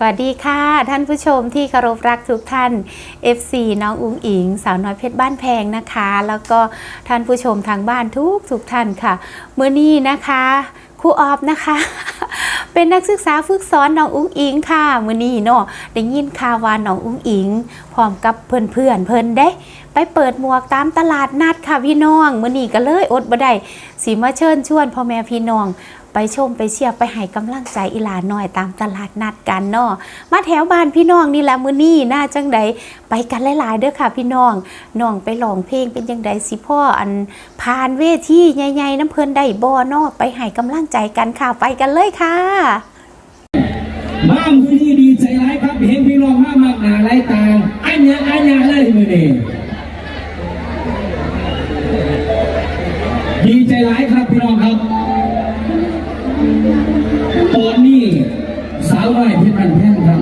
สวัสดีค่ะ ท่านผู้ชมที่เคารพรักทุกท่าน FC น้องอุ้งอิง สาวน้อยเพชรบ้านแพงนะคะ แล้วก็ท่านผู้ชมทางบ้านทุกทุกท่านค่ะ เมื่อนี้นะคะครูออฟนะคะเป็นนักศึกษาฝึกสอนน้องอุ้งอิงค่ะมื่อนี้เนาะได้ยินข่าวว่าน้องอุ้งอิงพร้อมกับเพื่อนเพื่อนเพิ่นได้ ไปเปิดหมวกตามตลาดนัดค่ะพี่น้องมื่อนี้ก็เลยอดบ่ได้สีมาเชิญชวนพ่อแม่พี่น้องไปชมไปเชียร์ไปให้กำลังใจอีหลาหน่อยตามตลาดนัดกันเนาะมาแถวบ้านพี่น้องนี่แหละมื้อนี้น่าจังใดไปกันหลายๆเด้อค่ะ พี่น้องน้องไปร้องเพลงเป็นจังใดสิพ่ออันผ่านเวทีใหญ่ๆน้ำเพิ่นได้บ่เนาะไปให้กำลังใจกันค่ะไปกันเลยค่ะบ้ามือนี้ดีใจร้ายครับเห็นพี่น้องมามากหนาไรตางอันยาอันเนี้ยเลยมือนี้ดีใจร้ายครับพี่น้องครับ ตอนนี้สาวน้อยเพชรบันแพงครับ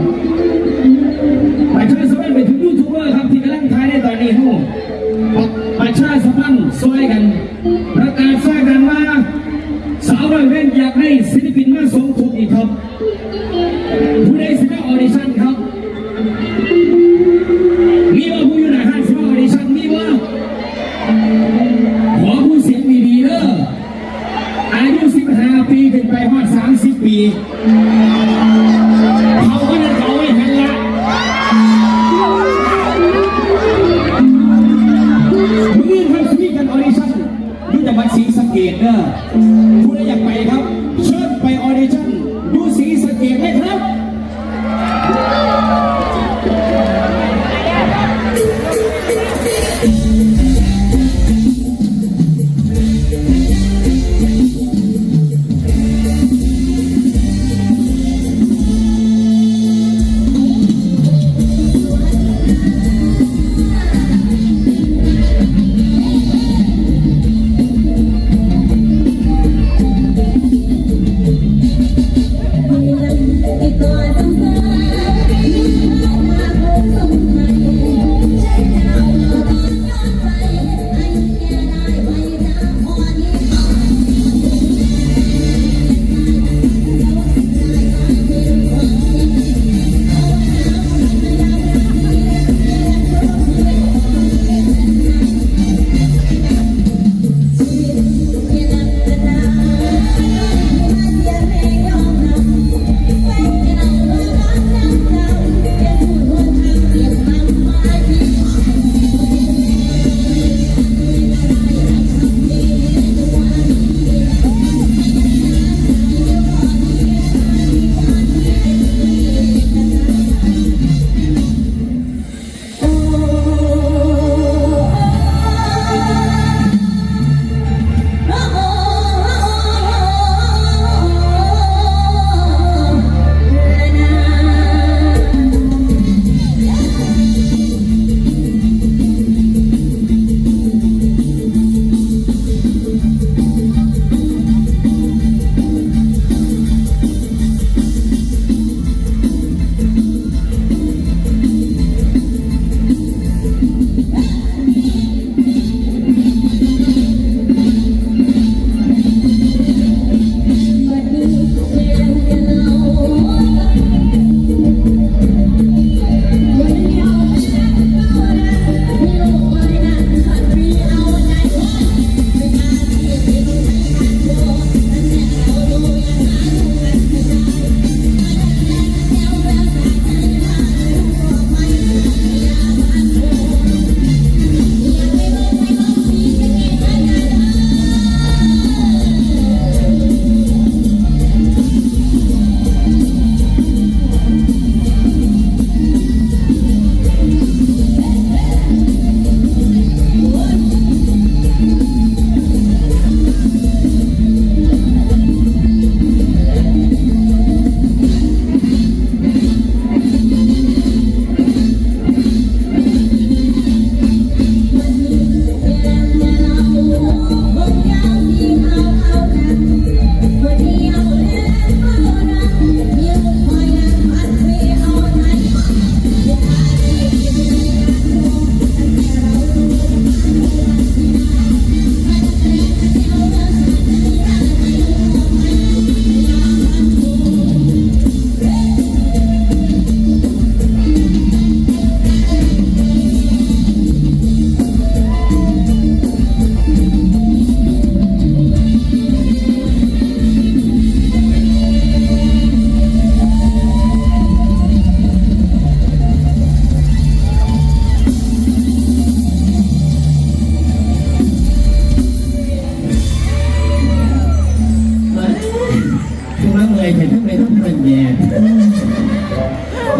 ยแต่ทั้งไปทั้งคนแย่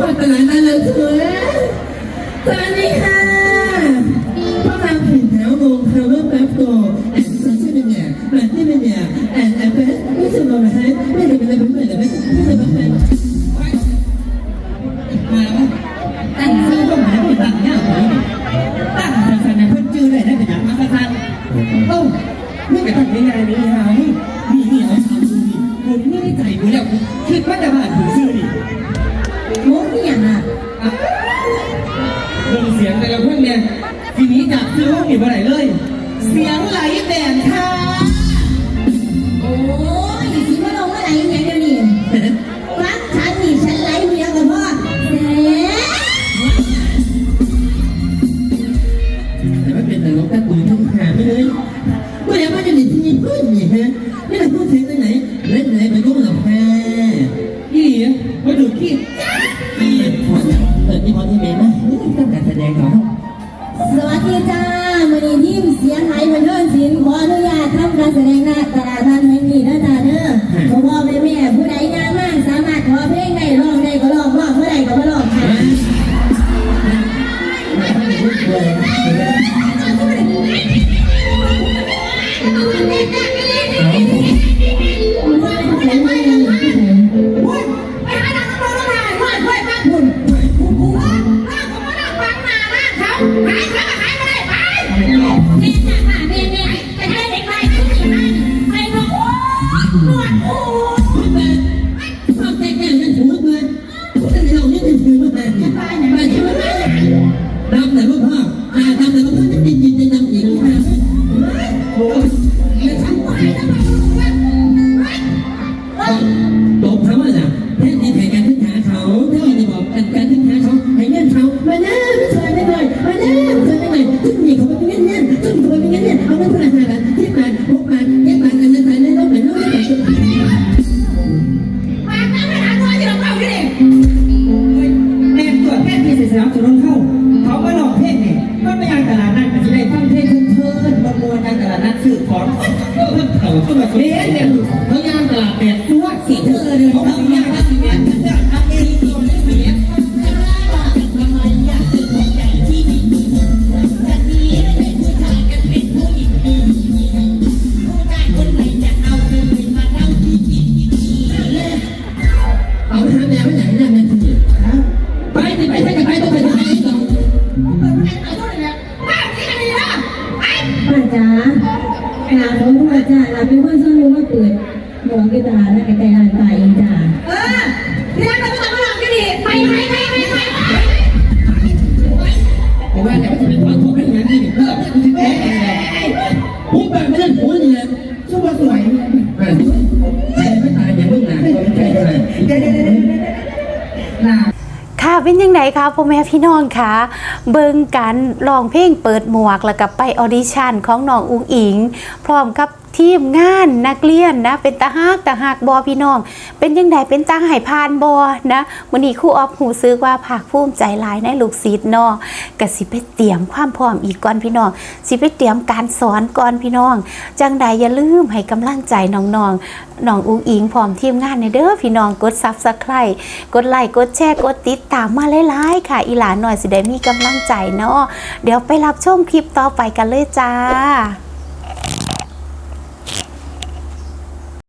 มาตลาดนัดเลยสวยสวัสดีค่ะพวกเราผิดแถววงคาร์เวอร์แป๊บโตแอนด์ซันเป็นเนี่ยมาที่เป็นเนี่ยแอนแอนด์เบสไม่ใช่มาให้ไม่ได้เป็นอะไรเป็น จาก อ ว่าแต่ไม่จะเป็นความทุกข์เป็นงานที่เลิกคุณจะแก้ไงผมแบบไม่เล่นหัวนี่แหละชั่วสวยแต่ไม่ตายอย่างเบื้องหลังก็ไม่ใช่เท่าไหร่เดี๋ยวเดี๋ยวเดี๋ยวเดี๋ยวค่ะเป็นยังไงคะพ่อแม่พี่น้องคะเบิ่งกันร้องเพลงเปิดหมวกแล้วก็ไปออดิชั่นของน้องอุ้งอิง พร้อมกับ ทีมงานนักเรียนนะเป็นตาฮักตาฮักบอพี่น้อง เป็นยังไงเป็นตาหายพานบอนะวันนี้ครู่ออฟหูซื้อว่าภาคภูมิใจหลายในลูกศิษย์นาะกสิไปเตรียมความพร้อมอีกก่อนพี่น้องสิไปเตรียมการสอนก่อนพี่น้อง จังใดอย่าลืมให้กำลังใจน้องๆน้องอุ้งอิงพร้อมทีมงานในเด้อพี่น้องกดซับสไครต์กดไลค์กดแชร์กดติดตามมาหลายๆค่ะ อีหลานหน่อยสิได้มีกำลังใจเนาะเดี๋ยวไปรับชมคลิปต่อไปกันเลยจ้า